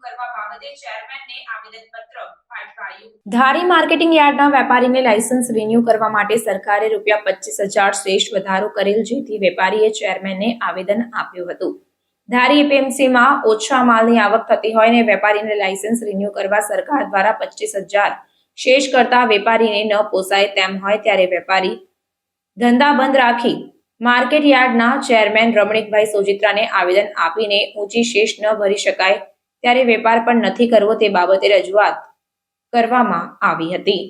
બાબતે ચેરમેનને આવેદનપત્ર પાઠવાયું. ધારી માર્કેટિંગ યાર્ડના વેપારીને લાયસન્સ રિન્યુ કરવા માટે સરકારે રૂપિયા પચીસ હજાર શ્રેષ્ઠ વધારો કરેલ, જેથી વેપારીએ ચેરમેનને આવેદન આપ્યું હતું. ધારી એપીએમસીમાં ઓછા માલની આવક થતી હોય ને વેપારીને લાયસન્સ રિન્યુ કરવા સરકાર દ્વારા પચીસ હજાર શેષ કરતા વેપારીને ન પોસાય તેમ હોય ત્યારે વેપારી ધંધા બંધ રાખી માર્કેટ યાર્ડના ચેરમેન રમણીકભાઈ સોજિત્રાને આવેદન આપીને ઊંચી શેષ ન ભરી શકાય ત્યારે વેપાર પણ નથી કરવો તે બાબતે રજૂઆત કરવામાં આવી હતી.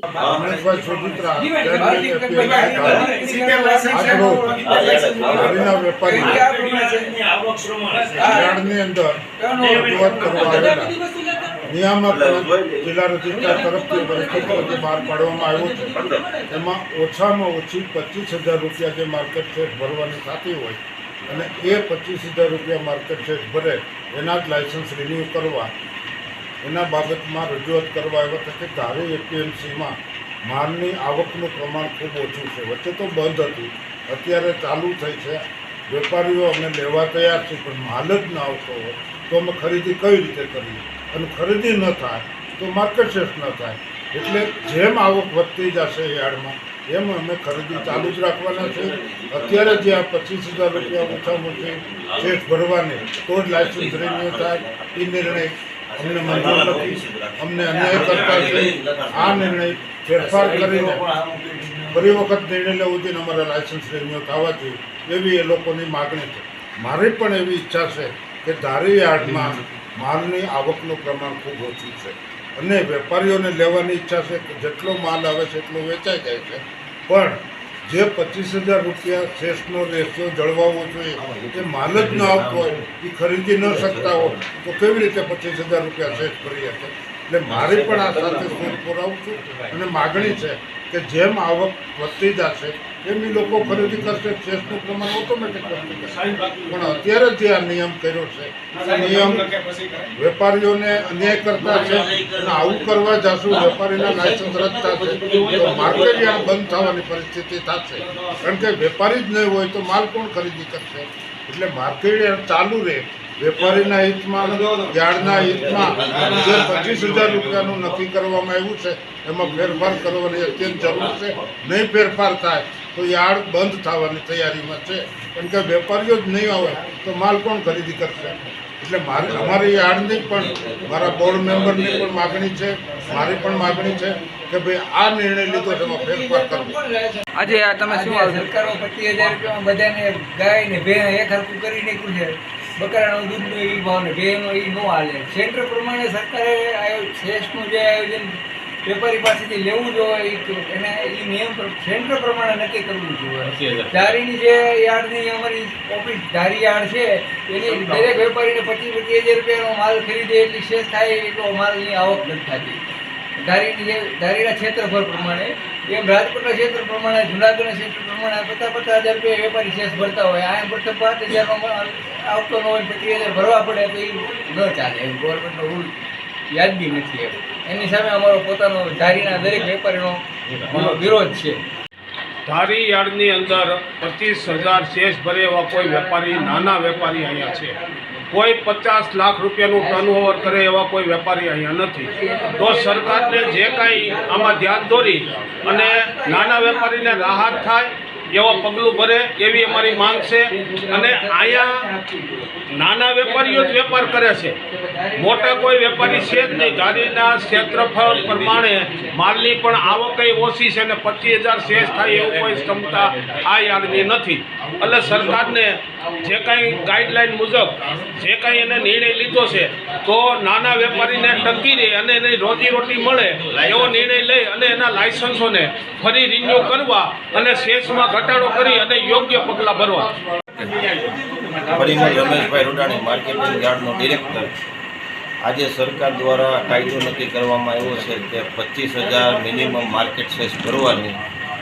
નિયામક જિલ્લા રજિસ્ટ્રાર તરફથી પરિસ્થિતિ બહાર પાડવામાં આવ્યો છે. એમાં ઓછામાં ઓછી પચીસ હજાર રૂપિયા જે માર્કેટ ટેક્સ ભરવાની થતી હોય અને એ પચીસ હજાર રૂપિયા માર્કેટ ટેક્સ ભરે, એના જ લાયસન્સ રિન્યૂ કરવા, એના બાબતમાં રજૂઆત કરવા આવ્યા હતા કે ધારી એપીએમસીમાં માલની આવકનું પ્રમાણ ખૂબ ઓછું છે. વચ્ચે તો બંધ હતું. અત્યારે ચાલુ થઈ છે. વેપારીઓ અમે લેવા તૈયાર છે પણ માલ જ ન આવતો હોય તો અમે ખરીદી કઈ રીતે કરીએ? અને ખરીદી ન થાય તો માર્કેટ શેફ ન થાય. એટલે જેમ આવક વધતી જશે યાર્ડમાં એમ અમે ખરીદી ચાલુ જ રાખવાના છે. અત્યારે જે આ પચીસ હજાર રૂપિયા ઓછામાં ઓછી શેઠ ભરવાની તો જ લાયસન્સ રિન્યુ થાય, એ નિર્ણય અમને મંજૂર નથી. અમને અન્યાય કરતા છે. આ નિર્ણય ફેરફાર કરીને ફરી વખત નિર્ણય લેવો જોઈએ અમારા લાયસન્સ રિન્યુ થવા જોઈએ એવી એ લોકોની માગણી છે. મારી પણ એવી ઈચ્છા છે કે ધારી યાર્ડમાં માલની આવકનું પ્રમાણ ખૂબ ઓછું છે. અને વેપારીઓને લેવાની ઈચ્છા છે કે જેટલો માલ આવે છે એટલો વેચાઈ જાય છે. પણ જે પચીસ હજાર રૂપિયા શેષનો રેશિયો જળવાવો જોઈએ એ માલ જ ન આવતો હોય એ ખરીદી ન શકતા હોય, તો કેવી રીતે પચીસ હજાર રૂપિયા શેષ ભરી શકે? એટલે મારી પણ આ સાથે શોધ પુરાવું છું અને માગણી છે કે જેમ આવક વધતી જશે એમ એ લોકો ખરીદી કરશે શેષનું પ્રમાણ ઓટોમેટિક પણ અત્યારે જે આ નિયમ કર્યો છે નિયમ વેપારીઓને અન્યાય કરતા છે અને આવું કરવા જશું વેપારીના લાયસન્સ રદ થશે તો માર્કેટ યાર્ડ બંધ થવાની પરિસ્થિતિ થશે. કારણ કે વેપારી જ નહીં હોય તો માલ કોણ ખરીદી કરશે? એટલે માર્કેટ યાર્ડ ચાલુ રહે. વેપારીના હિતમાં યાર્ડના હિતમાં જે પચીસ હજાર રૂપિયાનું નક્કી કરવામાં આવ્યું છે. એમાં ફેરફાર કરવાની અત્યંત જરૂર છે. નહીં ફેરફાર થાય તો યાર્ડ બંધ થવાની તૈયારીમાં છે. કારણ કે વેપારીઓ જ નહીં આવે તો માલ કોણ ખરીદી કરશે? એટલે મારે અમારી યાર્ડની પણ મારા બોર્ડ મેમ્બરની પણ માગણી છે. મારી પણ માગણી છે કે ભાઈ આ નિર્ણય લીધો છે એમાં ફેરફાર કરવો. આજે આ તમે શું કરો પચીસ હજાર રૂપિયામાં બધાને ગાય ને ભેં એક હરખું કરી નાખ્યું છે. બકરાનો દૂધનો એ ભાવ ને ભેંનો એ ન હાલે. સેન્ટર પ્રમાણે સરકારે શેષનું જે આયોજન વેપારી પાસેથી લેવું જોઈએ એને એ નિયમ સેન્ટર પ્રમાણે નક્કી કરવું જોઈએ. ધારીની જે યાર્ડની અમારી ઓફિસ ધારી યાર્ડ છે એની દરેક વેપારીને પચીસ પચીસ હજાર રૂપિયાનો માલ ખરીદે એટલી શેષ થાય એટલો માલની આવક નથી થતી. ધારીની ધારીના ક્ષેત્રફળ પ્રમાણે એમ રાજકોટના ક્ષેત્ર પ્રમાણે, જુનાગઢના ક્ષેત્ર પ્રમાણે પચાસ પચાસ હજાર રૂપિયા વેપારી શેષ ભરતા હોય. આ પ્રથમ પાંચ હજારમાં આવતો ન હોય પચીસ હજાર ભરવા પડે તો એ ન ચાલે. એમ ગવર્મેન્ટનો રૂલ યાદગી નથી એમ. એની સામે અમારો પોતાનો ધારીના દરેક વેપારીનો વિરોધ છે. ધારી યાર્ડની અંદર પચીસ હજાર શેષ ભરે એવા કોઈ વેપારી, નાના વેપારી અહીંયા છે. કોઈ પચાસ લાખ રૂપિયાનું ટર્નઓવર કરે એવા કોઈ વેપારી અહીંયા નથી. તો સરકારને જે કાંઈ આમાં ધ્યાન દોરી અને નાના વેપારીને રાહત થાય એવા પગલું ભરે એવી અમારી માંગ છે અને અહીંયા નાના વેપારીઓ જ વેપાર કરે છે. મોટા કોઈ વેપારી છે જ નહીં. ગાડીના ક્ષેત્રફળ પ્રમાણે માલની પણ આવક ઓછી છે અને પચીસ હજાર શેષ થાય એવું કોઈ ક્ષમતા આ યાર્ડની નથી. એટલે સરકારને જે કાંઈ ગાઈડલાઈન મુજબ, જે કાંઈ એને નિર્ણય લીધો છે, તો નાના વેપારીને ટકી રહે અને એની રોજીરોટી મળે એવો નિર્ણય લઈ અને એના લાયસન્સોને ફરી રિન્યૂ કરવા અને શેષમાં ઘટાડો કરી અને યોગ્ય પગલાં ભરવા. રમેશભાઈ રૂડાણી માર્કેટિંગ યાર્ડનો ડિરેક્ટર. આજે સરકાર દ્વારા કાયદો નક્કી કરવામાં આવ્યો છે કે પચીસ હજાર મિનિમમ માર્કેટ સેસ ભરવાની.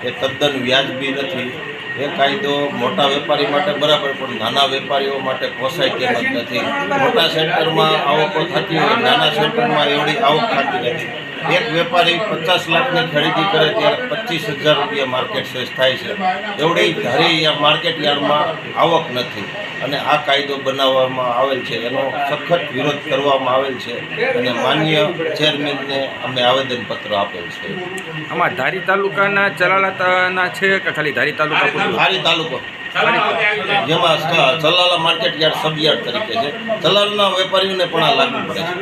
એ તદ્દન વ્યાજબી નથી. એ કાયદો મોટા વેપારી માટે બરાબર, પણ નાના વેપારીઓ માટે પોસાય તેમ જ નથી. મોટા સેન્ટરમાં આવકો થતી હોય, નાના સેન્ટરમાં એવડી આવક થતી નથી. એક વેપારી પચાસ લાખની ખરીદી કરે ત્યારે પચીસ હજાર રૂપિયા માર્કેટ સેસ થાય છે. એવડી ધારી માર્કેટ યાર્ડમાં આવક નથી. અને આ કાયદો બનાવવામાં આવેલ છે. એનો સખત વિરોધ કરવામાં આવેલ છે. અને માન્ય ચેરમેનને અમે આવેદનપત્ર આપેલ છે. આમાં ધારી તાલુકાના ચલાલાના છે કે ખાલી ધારી તાલુકા? ધારી તાલુકો. જેમાં Chalala market yard sub yard તરીકે છે. ચલાલના વેપારીઓને પણ આ લાગુ પડે છે.